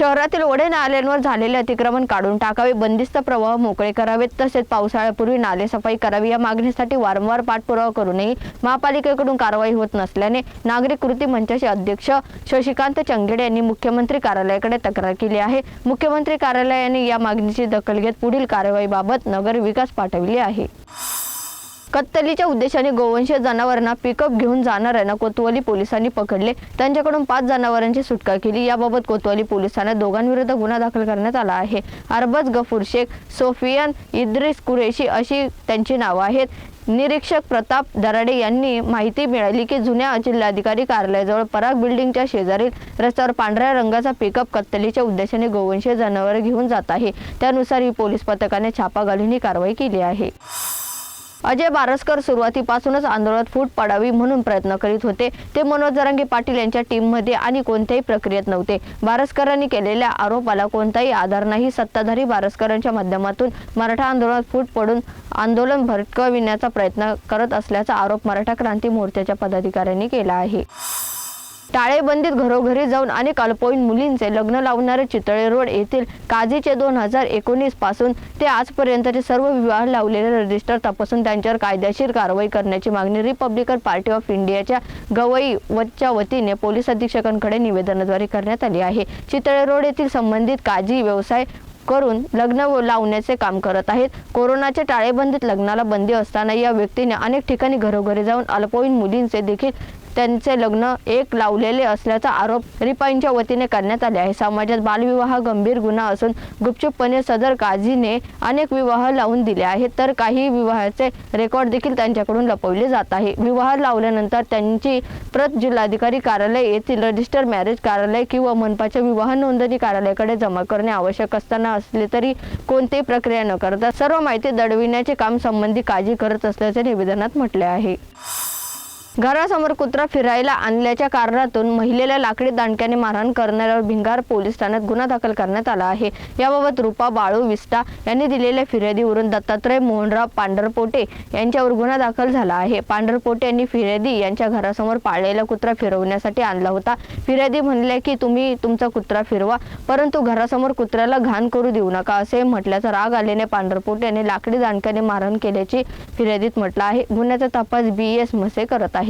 शहरातील ओढे नाल्यांवर झालेले अतिक्रमण काढून टाकावे बंदिस्त प्रवाह मोकळे करावेत तसेच पावसाळ्यापूर्वी नाले सफाई करावी या मागणीसाठी वारंवार पाठपुरावा करूनही महापालिकेकडून कारवाई होत नसल्याने नागरिक कृती मंचाचे अध्यक्ष शशिकांत चंगेडे यांनी मुख्यमंत्री कार्यालयाकडे तक्रार केली आहे. मुख्यमंत्री कार्यालयाने या मागणीची दखल घेत पुढील कारवाईबाबत नगर विकास पाठविले आहे. कत्तलीच्या उद्देशाने गोवंशीय जनावरांना पिकअप घेऊन जाणाऱ्यांना कोतवाली पोलिसांनी पकडले. त्यांच्याकडून पाच जनावरांची सुटका केली. याबाबत कोतवाली पोलिसांना दोघांविरुद्ध गुन्हा दाखल करण्यात आला आहे. अरबज गफूर शेख सोफियान इद्रिस कुरेशी अशी त्यांची नावं आहेत. निरीक्षक प्रताप दराडे यांनी माहिती मिळाली की जुन्या जिल्हाधिकारी कार्यालयाजवळ पराग बिल्डिंगच्या शेजारील रस्त्यावर पांढऱ्या रंगाचा पिकअप कत्तलीच्या उद्देशाने गोवंशीय जनावर घेऊन जात आहे. त्यानुसार ही पोलीस पथकाने छापा घालून ही कारवाई केली आहे. अजय बारसकर सुरुवातीपासूनच आंदोलनात फूट पडावी म्हणून प्रयत्न करीत होते. ते मनोज जरांगे पाटील यांच्या टीममध्ये आणि कोणत्याही प्रक्रियेत नव्हते. बारसकरांनी केलेल्या आरोपाला कोणताही आधार नाही. सत्ताधारी बारसकरांच्या माध्यमातून मराठा आंदोलनात फूट पडून आंदोलन भडकविण्याचा प्रयत्न करत असल्याचा आरोप मराठा क्रांती मोर्चाच्या पदाधिकाऱ्यांनी केला आहे. टाळेबंदीत घरोघरी जाऊन अनेक अल्पवयीन मुलींचे लग्न लावणारे चितळे रोड येथील काझीचे दोन हजार एकोणीसपासून ते आजपर्यंतचे सर्व विवाह लावलेले रजिस्टर तपासून त्यांच्यावर कायदेशीर कारवाई करण्याची मागणी रिपब्लिकन पार्टी ऑफ इंडियाच्या गवई वच्या वतीने पोलीस अधीक्षकांकडे निवेदनाद्वारे करण्यात आली आहे. चितळे रोड येथील संबंधित काझी व्यवसाय करून लग्न लावण्याचे काम करत आहेत. कोरोनाच्या टाळेबंदीत लग्नाला बंदी असताना या व्यक्तीने अनेक ठिकाणी घरोघरी जाऊन अल्पवयीन मुलींचे देखील त्यांचे लग्न एक लावलेले असल्याचा आरोप रिपाईंच्या वतीने करण्यात आले आहे. समाजात बालविवाह गंभीर गुन्हा असून गुपचूपपणे सदर काझीने अनेक विवाह लावून दिले आहेत. तर काही विवाहाचे रेकॉर्ड देखील त्यांच्याकडून लपवले जात आहे. विवाह लावल्यानंतर त्यांची प्रत जिल्हाधिकारी कार्यालय येथील रजिस्टर मॅरेज कार्यालय किंवा मनपाच्या विवाह नोंदणी कार्यालयाकडे जमा करणे आवश्यक असताना असले तरी कोणतीही प्रक्रिया न करता सर्व माहिती दडविण्याचे काम संबंधी काळजी करत असल्याचे निवेदनात म्हटले आहे. घरासमोर कुत्रा फिरायला आणल्याच्या कारणातून महिलेला लाकडी दांडक्याने मारहाण करणाऱ्यावर भिंगार पोलीस ठाण्यात गुन्हा दाखल करण्यात आला आहे. याबाबत रुपा बाळू विस्टा यांनी दिलेल्या फिर्यादीवरून दत्तात्रय मोहनराव पांढरपोटे यांच्यावर गुन्हा दाखल झाला आहे. पांढरपोटे यांनी फिर्यादी यांच्या घरासमोर पाळलेला कुत्रा फिरवण्यासाठी आणला होता. फिर्यादी म्हणले की तुम्ही तुमचा कुत्रा फिरवा परंतु घरासमोर कुत्र्याला घाण करू देऊ नका असे म्हटल्याचा राग आल्याने पांढरपोटे यांनी लाकडी दांडक्याने मारहाण केल्याची फिर्यादीत म्हटलं आहे. गुन्ह्याचा तपास बी एस म्हसे करत आहे.